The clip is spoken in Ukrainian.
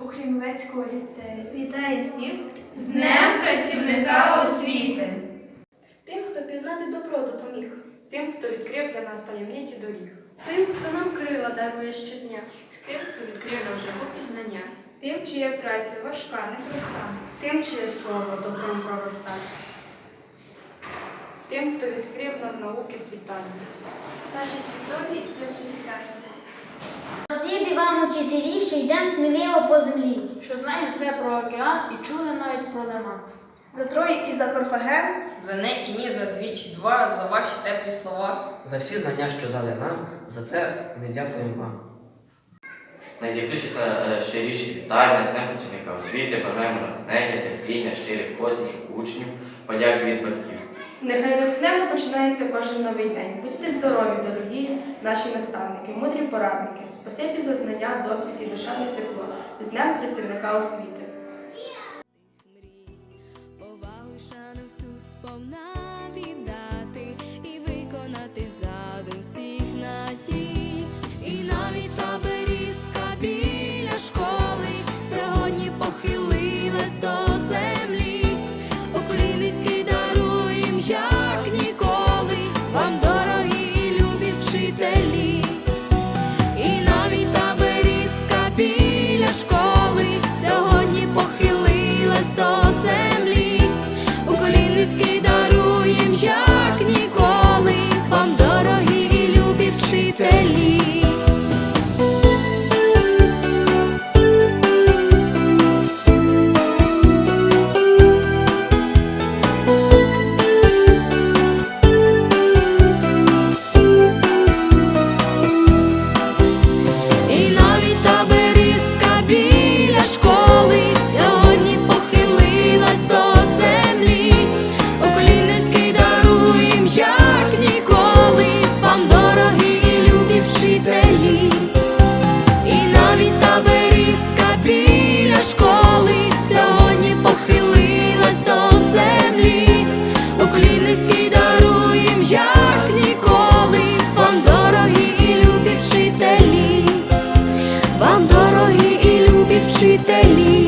У Охрімлецького ліцею. Вітаю всіх з Днем працівника освіти. Тим, хто пізнати добро допоміг. Тим, хто відкрив для нас таємниці доріг. Тим, хто нам крила дарує щодня. Тим, хто відкрив нам жагу пізнання. Тим, чия праця важка, непроста. Тим, чиє слово добром пророста. Тим, хто відкрив нам науки світання. Наші світові це вітання. Спасибі вам, учителі, що йдемо сміливо по землі. Що знаємо все про океан і чули навіть про лиман. За Трой і за Корфаген За не і ні, за двічі два, за ваші теплі слова. За всі знання, що дали нам, за це ми дякуємо вам. Найтепліші та е, щиріші вітання з Днем працівника освіти, бажаємо натхнення, терпіння, щирих посмішок учнів, подяки від батьків. Нехай натхненно починається кожен новий день. Будьте здорові, дорогі наші наставники, мудрі порадники. Спасибі за знання, досвід і душевне тепло. З Днем працівника освіти. вчителі.